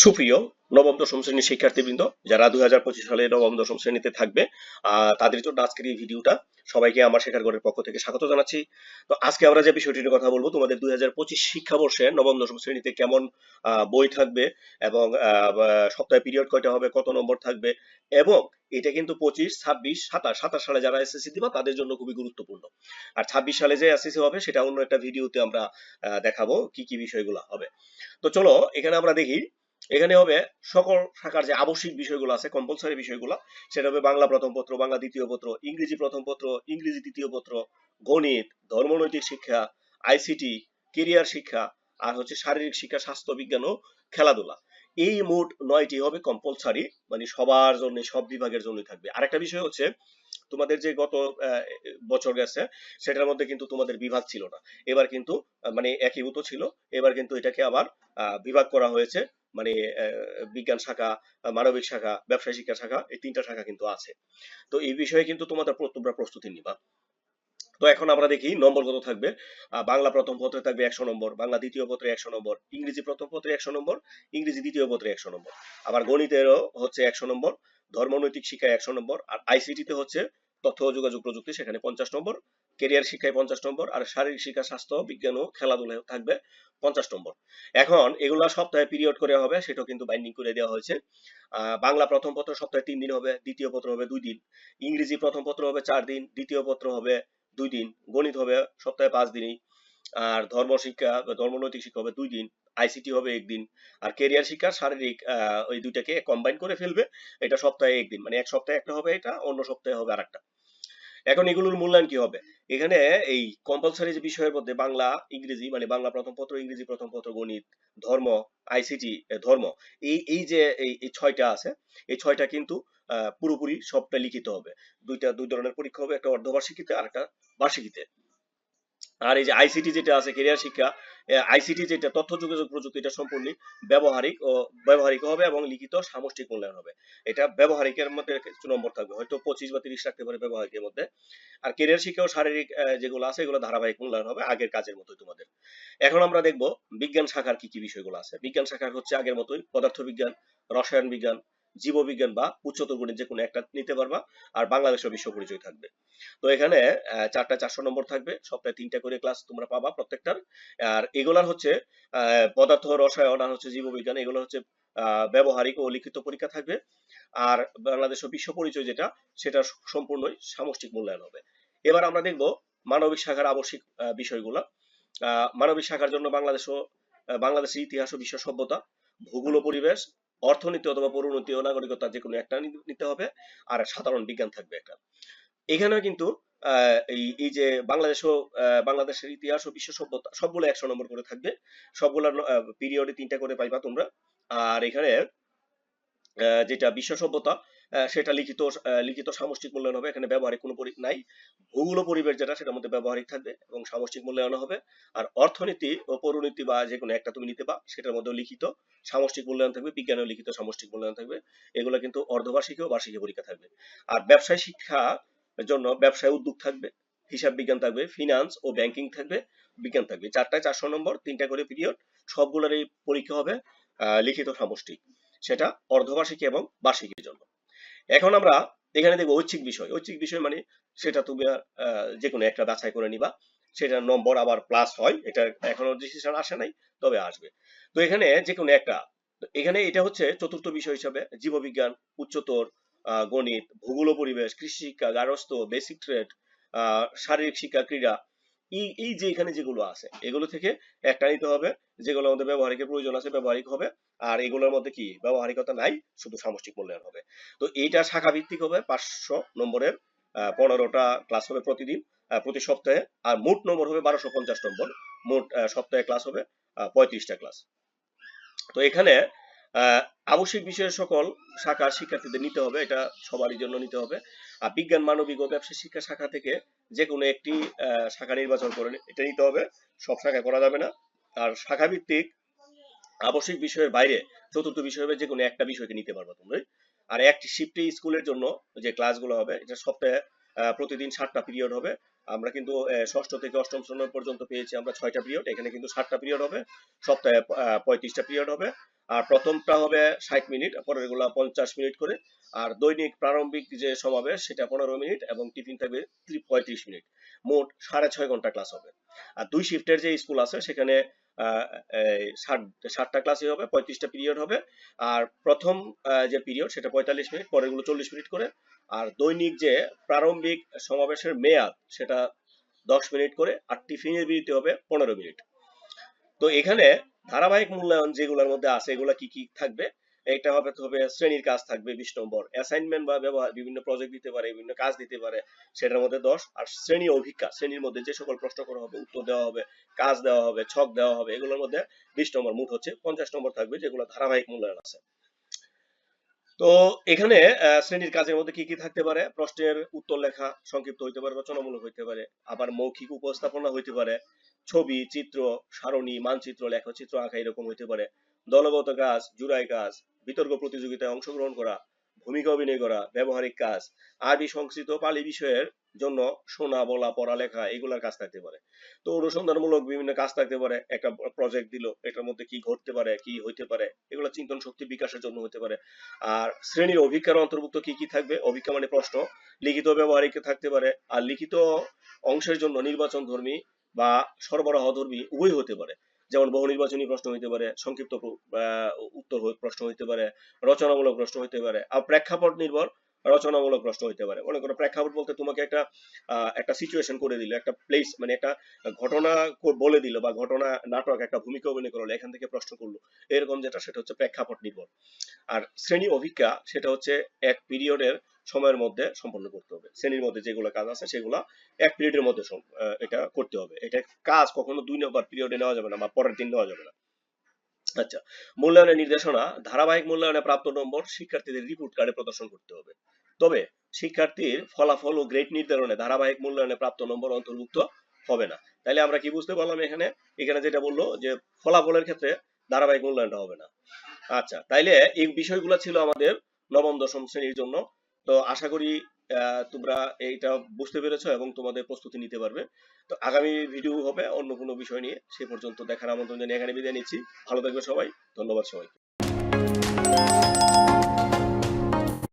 সুপ্রিয় নবম, দশম শ্রেণির শিক্ষার্থীবৃন্দ, যারা দুই হাজার পঁচিশ সালে নবম, দশম শ্রেণীতে থাকবে তাদের জন্য আজকের এই ভিডিওটা সবাইকে আমার শেখার ঘরের পক্ষ থেকে স্বাগত জানাচ্ছি। তো আজকে আমরা যে বিষয়টি নিয়ে কথা বলব, তোমাদের দুই হাজার পঁচিশ শিক্ষাবর্ষে নবম, দশম শ্রেণীতে কেমন বই থাকবে এবং সপ্তাহে পিরিয়ড কয়টা হবে, কত নম্বর থাকবে এবং এটা কিন্তু পঁচিশ, ছাব্বিশ, সাতাশ সাতাশ সালে যারা এসএসসি দিবা, তাদের জন্য খুবই গুরুত্বপূর্ণ। আর ছাব্বিশ সালে যে এসএসসি হবে, সেটা অন্য একটা ভিডিওতে আমরা দেখাবো কি কি বিষয়গুলো হবে। তো চলো, এখানে আমরা দেখি এখানে হবে সকল শাখার যে আবশ্যিক বিষয়গুলো আছে কম্পালসারি বিষয়গুলো, সেটা হবে বাংলা প্রথম পত্র, বাংলা দ্বিতীয় পত্র, ইংরেজি প্রথম পত্র, ইংরেজি দ্বিতীয় পত্র, গণিত, ধর্মনৈতিক শিক্ষা আইসিটি কেরিয়ার শিক্ষা, আর হচ্ছে শারীরিক শিক্ষা, স্বাস্থ্য বিজ্ঞান ও খেলাধুলা। এই মোট নয়টি হবে কম্পালসারি মানে সবার জন্য, সব বিভাগের জন্য থাকবে। আরেকটা বিষয় হচ্ছে, তোমাদের যে গত বছর গেছে, সেটার মধ্যে কিন্তু তোমাদের বিভাগ ছিল না। এবার কিন্তু মানে একীভূত ছিল। এবার কিন্তু এটাকে আবার বিভাগ করা হয়েছে। মানে বিজ্ঞান শাখা, মানবিক শাখা, ব্যবসায় শিক্ষা শাখা, এই তিনটা শাখা কিন্তু আছে। তো এই বিষয়ে কিন্তু তোমাদের তোমরা প্রস্তুতি নিবা। তো এখন আমরা দেখি নম্বর কত থাকবে। বাংলা প্রথম পত্রে থাকবে একশো নম্বর, বাংলা দ্বিতীয় পত্রে একশো নম্বর, ইংরেজি প্রথম পত্রে একশো নম্বর, ইংরেজি দ্বিতীয় পত্রে একশো নম্বর। আবার গণিতেরও হচ্ছে একশো নম্বর, ধর্মনৈতিক শিক্ষায় একশো নম্বর, আর আইসিটিতে হচ্ছে তথ্য ও যোগাযোগ প্রযুক্তি, সেখানে পঞ্চাশ নম্বর। কেরিয়ার শিক্ষায় পঞ্চাশ নম্বর। আর শারীরিক শিক্ষা, স্বাস্থ্য, বিজ্ঞান ও খেলাধুলায় থাকবে পঞ্চাশ নম্বর। এখন এগুলা সপ্তাহে পিরিয়ড করে হবে, সেটাও কিন্তু বাইন্ডিং করে দেওয়া হয়েছে। বাংলা প্রথম পত্র সপ্তাহে তিন দিন হবে, দ্বিতীয় পত্র হবে দুই দিন। ইংরেজি প্রথম পত্র হবে চার দিন, দ্বিতীয় পত্র হবে দুই দিন। গণিত হবে সপ্তাহে পাঁচ দিনই। আর ধর্ম শিক্ষা ধর্মনৈতিক শিক্ষা হবে দুই দিন। আইসিটি হবে একদিন। আর কেরিয়ার শিক্ষা শারীরিক ওই দুইটাকে কম্বাইন করে ফেলবে, এটা সপ্তাহে একদিন। মানে এক সপ্তাহে একটা হবে এটা, অন্য সপ্তাহে হবে আরেকটা। এখন এগুলোর মূল্যায়ন কি হবে? এখানে এই কম্পালসারি যে বিষয়ের মধ্যে বাংলা, ইংরেজি মানে বাংলা প্রথম পত্র, ইংরেজি প্রথম পত্র, গণিত, ধর্ম আইসিটি ধর্ম, এই এই যে, এই ছয়টা আছে, এই ছয়টা কিন্তু পুরোপুরি সবটা লিখিত হবে। দুইটা, দুই ধরনের পরীক্ষা হবে, একটা অর্ধবার্ষিকীতে আর একটা বার্ষিকীতে। আর এই যে আইসিটি যেটা আছে ক্যারিয়ার শিক্ষা আইসিটি যেটা তথ্য, যোগাযোগ প্রযুক্তি, এটা সম্পূর্ণ ব্যবহারিক ও ব্যবহারিক হবে এবং লিখিত সামষ্টিক মূল্যায়ন হবে। এটা ব্যবহারিকের মধ্যে কিছু নম্বর থাকবে, হয়তো পঁচিশ বা তিরিশ রাখতে পারে ব্যবহারিকের মধ্যে। আর কেরিয়ার শিক্ষা ও শারীরিক যেগুলো আছে, এগুলো ধারাবাহিক মূল্যায়ন হবে আগের কাজের মতোই তোমাদের। এখন আমরা দেখব বিজ্ঞান শাখার কি কি বিষয়গুলো আছে। বিজ্ঞান শাখার হচ্ছে আগের মতোই পদার্থ বিজ্ঞান রসায়ন বিজ্ঞান জীববিজ্ঞান বা উচ্চতর গণিত যে কোনো একটা নিতে পারবা, আর বাংলাদেশের বিশ্ব পরিচয় থাকবে। তো এখানে চারটা চারশো নম্বর থাকবে সপ্তাহে তিনটা করে ক্লাস তোমরা পাবা প্রত্যেকটার। আর এগুলার হচ্ছে পদার্থ, রসায়ন আর হচ্ছে জীববিজ্ঞান, এগুলো হচ্ছে ব্যবহারিক ও লিখিত পরীক্ষা থাকবে। আর বাংলাদেশ ও বিশ্ব পরিচয় যেটা, সেটা সম্পূর্ণই সামষ্টিক মূল্যায়ন হবে। এবার আমরা দেখব মানবিক শাখার আবশ্যিক বিষয়গুলো। মানবিক শাখার জন্য বাংলাদেশ ও বাংলাদেশের ইতিহাস ও বিশ্ব সভ্যতা, ভূগোল পরিবেশ অর্থনীতি অথবা পরিণতি ও নাগরিকতা যে কোনো একটা নিতে হবে আর সাধারণ বিজ্ঞান থাকবে একটা। এখানেও কিন্তু এই যে বাংলাদেশ ও আহ, বাংলাদেশের ইতিহাস ও বিশ্ব সভ্যতা সবগুলো একশো নম্বর করে থাকবে। সবগুলো পিরিয়ডে তিনটা করে পাইবা তোমরা। আর এখানে যেটা বিশ্ব সভ্যতা সেটা লিখিত লিখিত সামষ্টিক মূল্যায়ন হবে। এখানে ব্যবহারিক কোনো নাই। ভূগোল পরিবেশ যেটা সেটার মধ্যে ব্যবহারিক থাকবে এবং সামষ্টিক মূল্যায়ন হবে। আর অর্থনীতি ও পরিণতি বা যে কোনো একটা তুমি নিতে পা সেটার মধ্যে লিখিত সামষ্টিক মূল্যায়ন থাকবে বিজ্ঞানের লিখিত সামষ্টিক মূল্যায়ন থাকবে। এগুলো কিন্তু অর্ধবার্ষিকী ও বার্ষিকী পরীক্ষা থাকবে। আর ব্যবসায় শিক্ষা জন্য ব্যবসায় উদ্যোগ থাকবে, হিসাব বিজ্ঞান থাকবে ফিনান্স ও ব্যাংকিং থাকবে, বিজ্ঞান থাকবে। চারটায় চারশো নম্বর, তিনটা করে পিরিয়ড সবগুলোর এই পরীক্ষা হবে লিখিত সামষ্টিক। সেটা অর্ধবার্ষিকী এবং বার্ষিকীর জন্য। এখন আমরা এখানে দেখব ঐচ্ছিক বিষয়। ঐচ্ছিক বিষয় মানে সেটা তুমি যে কোনো একটা বাছাই করে নিবা। সেটার নম্বর আবার প্লাস হয় এটা এখনও ডিসিশন আসে নাই, তবে আসবে। তো এখানে যে কোনো একটা, এখানে এটা হচ্ছে চতুর্থ বিষয় হিসাবে জীববিজ্ঞান, উচ্চতর গণিত, ভূগোল পরিবেশ, কৃষি শিক্ষা, গার্হস্থ্য বেসিক ট্রেড শারীরিক শিক্ষা, ক্রীড়া, এই এই যে এখানে যেগুলো আছে, এগুলো থেকে একটা নিতে হবে। যেগুলো আমাদের ব্যবহারিকের প্রয়োজন আছে, ব্যবহারিক হবে। আর এগুলোর মধ্যে কি? ব্যবহারিকতা নাই, শুধু সামষ্টিক মূল্যায়ন হবে। তো এইটা শাখা ভিত্তিক হবে, পাঁচশো নম্বরের পনেরোটা ক্লাস হবে প্রতিদিন প্রতি সপ্তাহে। আর মোট নম্বর হবে বারোশো পঞ্চাশ নম্বর। মোট সপ্তাহে ক্লাস হবে পঁয়ত্রিশটা ক্লাস তো এখানে আবশ্যিক বিষয়ের সকল শাখার শিক্ষার্থীদের নিতে হবে, এটা সবারই জন্য নিতে হবে। আর বিজ্ঞান, মানবিক ও ব্যবসা শিক্ষা শাখা থেকে যে কোনো একটি শাখা নির্বাচন করে এটা নিতে হবে। সব শাখায় করা যাবে না। আর শাখা ভিত্তিক আবশ্যিক বিষয়ের বাইরে চতুর্থ বিষয় হবে যে কোনো একটা বিষয়কে নিতে পারবে তোমরা। আর একটি শিফটে স্কুলের জন্য যে ক্লাসগুলো হবে, এটা সপ্তাহে প্রতিদিন সাতটা পিরিয়ড হবে। আমরা কিন্তু ষষ্ঠ থেকে অষ্টম শ্রেণি পর্যন্ত পেয়েছি আমরা ছয়টা পিরিয়ড এখানে কিন্তু সাতটা পিরিয়ড হবে। সপ্তাহে পঁয়ত্রিশটা পিরিয়ড হবে। আর প্রথমটা হবে ষাট মিনিট পরেরগুলা পঞ্চাশ মিনিট করে। আর দৈনিক প্রারম্ভিক যে সমাবেশ, সেটা পনেরো মিনিট এবং টিফিন থাকবে পঁয়ত্রিশ মিনিট। মোট সাড়ে ছয় ঘণ্টা ক্লাস হবে। আর দুই শিফটের যে স্কুল আছে, সেখানে ষাটটা ক্লাসই হবে, পঁয়ত্রিশটা পিরিয়ড হবে। আর প্রথম যে পিরিয়ড সেটা পঁয়তাল্লিশ মিনিট, পরেরগুলো চল্লিশ মিনিট করে। আর দৈনিক যে প্রারম্ভিক সমাবেশের মেয়াদ, সেটা দশ মিনিট করে, আর টিফিনের বিরতি হবে পনেরো মিনিট। তো এখানে ধারাবাহিক মূল্যায়ন যেগুলোর মধ্যে আছে, এগুলা কি কি থাকবে? এটা হবে তো হবে শ্রেণির কাজ থাকবে বিশ নম্বর। অ্যাসাইনমেন্ট বা ব্যবহার, বিভিন্ন প্রজেক্ট দিতে পারে, বিভিন্ন কাজ দিতে পারে, সেটার মধ্যে দশ। আর শ্রেণি অভিজ্ঞা শ্রেণির মধ্যে যে সকল প্রশ্ন করা হবে, উত্তর দেওয়া হবে, কাজ দেওয়া হবে, ছক দেওয়া হবে, এগুলোর মধ্যে বিশ নম্বর মোট হচ্ছে পঞ্চাশ নম্বর থাকবে, যেগুলো ধারাবাহিক মূল্যায়ন আছে। তো এখানে শ্রেণির কাজের মধ্যে কি কি থাকতে পারে? প্রশ্নের উত্তর লেখা সংক্ষিপ্ত হইতে পারে রচনামূলক হইতে পারে। আবার মৌখিক উপস্থাপনা হইতে পারে। ছবি, চিত্র, সারণী, মানচিত্র, লেখচিত্র আঁকা এরকম হইতে পারে। দলগত কাজ, জুড়াই কাজ বিতর্ক প্রতিযোগিতায় অংশগ্রহণ করা, ভূমিকা অভিনয় করা, ব্যবহারিক কাজ আরবি সংস্কৃত পালি বিষয়ের জন্য শোনা বলা পড়ালেখা এগুলার কাজ থাকতে পারে। তো অনুসন্ধানমূলক বিভিন্ন কাজ থাকতে পারে, একটা প্রজেক্ট দিল, এটার মধ্যে কি ঘটতে পারে, কি হইতে পারে, এগুলো চিন্তন শক্তি বিকাশের জন্য হতে পারে। আর শ্রেণির অভিজ্ঞার অন্তর্ভুক্ত কি কি থাকবে, অভিজ্ঞা মানে প্রশ্ন, লিখিত ব্যবহারিক থাকতে পারে, আর লিখিত অংশের জন্য নির্বাচন ধর্মী বা সরবরাহ ধর্মী উভয় হতে পারে। যেমন বহু নির্বাচনী প্রশ্ন হইতে পারে, সংক্ষিপ্ত উত্তর প্রশ্ন হইতে পারে, রচনামূলক প্রশ্ন হইতে পারে, আর প্রেক্ষাপট নির্ভর রচনামূলক প্রশ্ন হইতে পারে। মনে করো প্রেক্ষাপট বলতে তোমাকে একটা একটা সিচুয়েশন করে দিল, একটা প্লেস মানে একটা ঘটনা বলে দিল বা ঘটনা, নাটক, একটা ভূমিকা অভিনয় করল, এখান থেকে প্রশ্ন করল। এরকম যেটা, সেটা হচ্ছে প্রেক্ষাপট নির্ভর। আর শ্রেণি অভিজ্ঞা, সেটা হচ্ছে এক পিরিয়ডের সময়ের মধ্যে সম্পন্ন করতে হবে। শ্রেণির মধ্যে যেগুলো কাজ আছে সেগুলো এক পিরিয়ডের মধ্যে এটা করতে হবে। এটা কাজ কখনো দুই নম্বর পিরিয়ডে নেওয়া যাবে না বা পরের দিন নেওয়া যাবে না। আচ্ছা মূল্যায়নের নির্দেশনা, ধারাবাহিক মূল্যায়নে প্রাপ্ত নম্বর শিক্ষার্থীদের রিপোর্ট কার্ডে প্রদর্শন করতে হবে। তবে শিক্ষার্থীর ফলাফল ও গ্রেড নির্ধারণে ধারাবাহিক মূল্যায়নে প্রাপ্ত নম্বর অন্তর্ভুক্ত হবে না। তাহলে আমরা কি বুঝতে পারলাম এখানে? এখানে যেটা বলল যে ফলাফলের ক্ষেত্রে ধারাবাহিক মূল্যায়নটা হবে না। আচ্ছা তাইলে এই বিষয়গুলো ছিল আমাদের নবম, দশম শ্রেণির জন্য তো আশা করি তোমরা এইটা বুঝতে পেরেছ এবং তোমাদের প্রস্তুতি নিতে পারবে। তো আগামী ভিডিও হবে অন্য কোনো বিষয় নিয়ে। সে পর্যন্ত দেখার আমন্ত্রণ জানিয়ে এখানে বিদায় নিচ্ছি। ভালো থাকবে সবাই। ধন্যবাদ সবাই